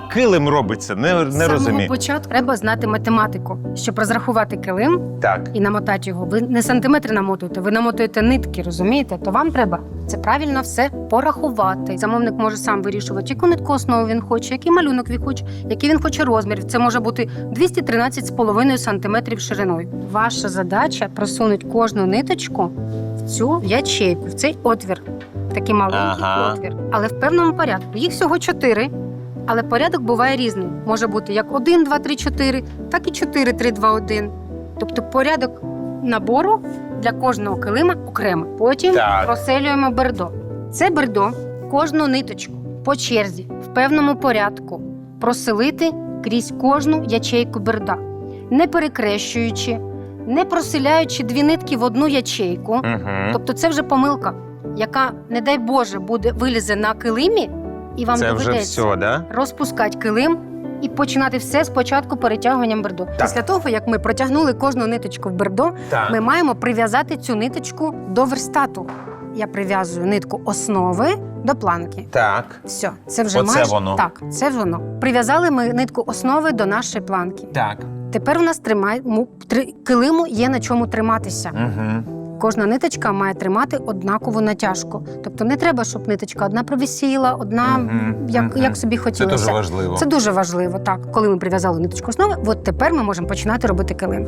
як килим робиться? Не, З не самого розумію. початку треба знати математику, щоб розрахувати килим Так. і намотати його. Ви не сантиметри намотуєте, ви намотуєте нитки, розумієте? То вам треба це правильно все порахувати. Замовник може сам вирішувати, яку нитку основу він хоче, який малюнок він хоче, який він хоче розмір. Це може бути 213,5 сантиметрів шириною. Ваша задача просунути кожну ниточку в цю ячейку, в цей отвір. Такий маленький Ага. отвір. Але в певному порядку. Їх всього чотири. Але порядок буває різний. Може бути як 1, 2, 3, 4, так і 4, 3, 2, 1. Тобто порядок набору для кожного килима окремо. Потім Так. проселюємо бердо. Це бердо кожну ниточку по черзі в певному порядку проселити крізь кожну ячейку берда, не перекрещуючи, не проселяючи дві нитки в одну ячейку. Угу. Тобто це вже помилка, яка, не дай Боже, буде вилізе на килимі, і вам Це вже доведеться все, да? розпускати килим і починати все спочатку перетягуванням бердо. Після того, як ми протягнули кожну ниточку в бердо, Так. ми маємо прив'язати цю ниточку до верстату. Я прив'язую нитку основи до планки. Так. Все, це вже Оце майже воно. так. Це воно. Прив'язали ми нитку основи до нашої планки. Так. Тепер у нас тримай, му- три, килиму є на чому триматися. Угу. Кожна ниточка має тримати однакову натяжку. Тобто не треба, щоб ниточка одна провисіла, одна Мгм, як, мгм. як собі Це хотілося. дуже важливо. Це дуже важливо. Так, коли ми прив'язали ниточку основи, от тепер ми можемо починати робити килим.